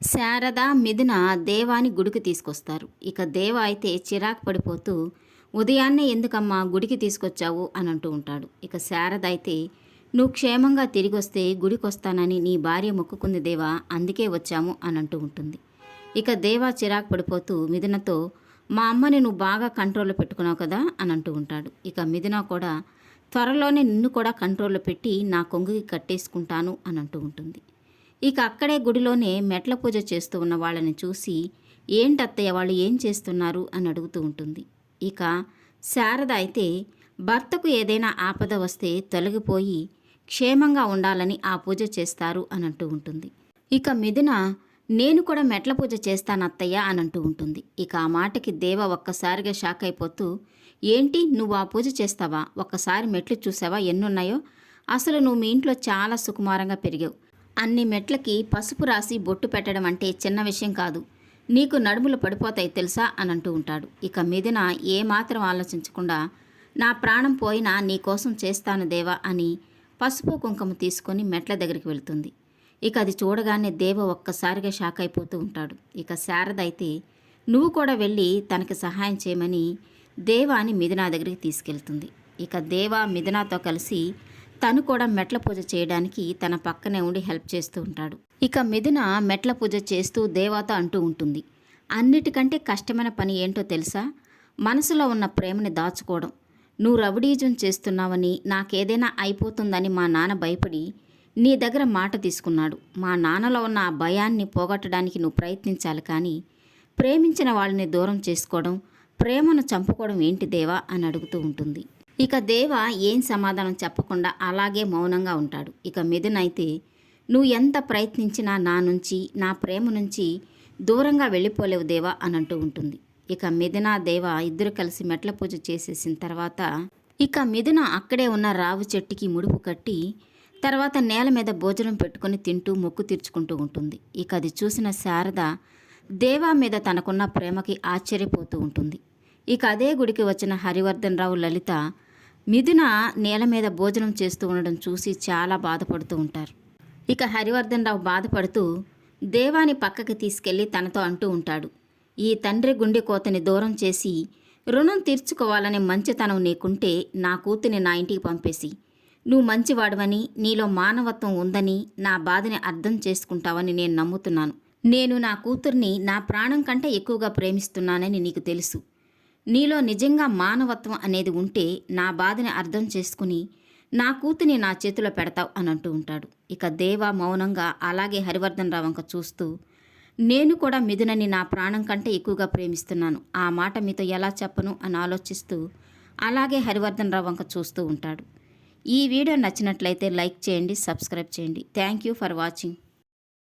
శారద మిథున దేవాని గుడికి తీసుకొస్తారు. ఇక దేవ అయితే చిరాకు పడిపోతూ ఉదయాన్నే ఎందుకమ్మా గుడికి తీసుకొచ్చావు? అని అంటూ ఉంటాడు. ఇక శారద అయితే నువ్వు క్షేమంగా తిరిగి వస్తే గుడికి వస్తానని నీ భార్య మొక్కుకుంది దేవా అందుకే వచ్చాము అని అంటూ ఉంటుంది. ఇక దేవా చిరాకు పడిపోతూ మిథునతో మా అమ్మని నువ్వు బాగా కంట్రోల్లో పెట్టుకున్నావు కదా అని అంటూ ఉంటాడు. ఇక మిథున కూడా త్వరలోనే నిన్ను కూడా కంట్రోల్లో పెట్టి నా కొంగుకి కట్టేసుకుంటాను అని అంటూ ఉంటుంది. ఇక అక్కడే గుడిలోనే మెట్ల పూజ చేస్తూ ఉన్న వాళ్ళని చూసి ఏంటత్తయ్య వాళ్ళు ఏం చేస్తున్నారు? అని అడుగుతూ ఉంటుంది. ఇక శారద అయితే భర్తకు ఏదైనా ఆపద వస్తే తొలగిపోయి క్షేమంగా ఉండాలని ఆ పూజ చేస్తారు అని అంటూ ఉంటుంది. ఇక మిథున నేను కూడా మెట్ల పూజ చేస్తానత్తయ్య అని అంటూ ఉంటుంది. ఇక ఆ మాటకి దేవ ఒక్కసారిగా షాక్ అయిపోతూ ఏంటి నువ్వు ఆ పూజ చేస్తావా? ఒక్కసారి మెట్లు చూసావా? ఎన్నున్నాయో? అసలు నువ్వు మీ ఇంట్లో చాలా సుకుమారంగా పెరిగావు. అన్ని మెట్లకి పసుపు రాసి బొట్టు పెట్టడం అంటే చిన్న విషయం కాదు. నీకు నడుములు పడిపోతాయి తెలుసా? అని అంటూ ఉంటాడు. ఇక మిథున ఏమాత్రం ఆలోచించకుండా నా ప్రాణం పోయినా నీ కోసం చేస్తాను దేవా అని పసుపు కుంకుమ తీసుకొని మెట్ల దగ్గరికి వెళ్తుంది. ఇక అది చూడగానే దేవ ఒక్కసారిగా షాక్ అయిపోతూ ఉంటాడు. ఇక శారద అయితే నువ్వు కూడా వెళ్ళి తనకి సహాయం చేయమని దేవాని మిథునా దగ్గరికి తీసుకెళ్తుంది. ఇక దేవ మిథునాతో కలిసి తను కూడా మెట్ల పూజ చేయడానికి తన పక్కనే ఉండి హెల్ప్ చేస్తూ ఉంటాడు. ఇక మిథున మెట్ల పూజ చేస్తూ దేవత అంటూ ఉంటుంది. అన్నిటికంటే కష్టమైన పని ఏంటో తెలుసా? మనసులో ఉన్న ప్రేమని దాచుకోవడం. నువ్వు రవడీజం చేస్తున్నావని నాకేదైనా అయిపోతుందని మా నాన్న భయపడి నీ దగ్గర మాట తీసుకున్నాడు. మా నాన్నలో ఉన్న ఆ భయాన్ని పోగొట్టడానికి నువ్వు ప్రయత్నించాలి కానీ ప్రేమించిన వాళ్ళని దూరం చేసుకోవడం ప్రేమను చంపుకోవడం ఏంటి దేవా? అని అడుగుతూ ఉంటుంది. ఇక దేవ ఏం సమాధానం చెప్పకుండా అలాగే మౌనంగా ఉంటాడు. ఇక మిథున్ అయితే నువ్వు ఎంత ప్రయత్నించినా నా నుంచి నా ప్రేమ నుంచి దూరంగా వెళ్ళిపోలేవు దేవా అని అంటూ ఉంటుంది. ఇక మిథున దేవ ఇద్దరు కలిసి మెట్ల పూజ చేసేసిన తర్వాత ఇక మిథున అక్కడే ఉన్న రావు చెట్టుకి ముడుపు కట్టి తర్వాత నేల మీద భోజనం పెట్టుకొని తింటూ మొక్కు తీర్చుకుంటూ ఉంటుంది. ఇక అది చూసిన శారద దేవా మీద తనకున్న ప్రేమకి ఆశ్చర్యపోతూ ఉంటుంది. ఇక అదే గుడికి వచ్చిన హరివర్ధన్ రావు లలిత మిథున నేల మీద భోజనం చేస్తూ ఉండడం చూసి చాలా బాధపడుతూ ఉంటారు. ఇక హరివర్ధన్ రావు బాధపడుతూ దేవాని పక్కకి తీసుకెళ్ళి తనతో అంటూ ఉంటాడు. ఈ తండ్రి గుండె కోతని దూరం చేసి రుణం తీర్చుకోవాలనే మంచితనం నీకుంటే నా కూతుని నా ఇంటికి పంపేసి నువ్వు మంచివాడవని నీలో మానవత్వం ఉందని నా బాధని అర్థం చేసుకుంటావని నేను నమ్ముతున్నాను. నేను నా కూతుర్ని నా ప్రాణం కంటే ఎక్కువగా ప్రేమిస్తున్నానని నీకు తెలుసు. నీలో నిజంగా మానవత్వం అనేది ఉంటే నా బాధని అర్థం చేసుకుని నా కూతుని నా చేతిలో పెడతావు అని అంటూ ఉంటాడు. ఇక దేవ మౌనంగా అలాగే హరివర్ధన్ రావంక చూస్తూ నేను కూడా మిథునని నా ప్రాణం కంటే ఎక్కువగా ప్రేమిస్తున్నాను. ఆ మాట మీతో ఎలా చెప్పను అని ఆలోచిస్తూ అలాగే హరివర్ధన్ రావంక చూస్తూ ఉంటాడు. ఈ వీడియో నచ్చినట్లయితే లైక్ చేయండి సబ్స్క్రైబ్ చేయండి. Thank you for watching.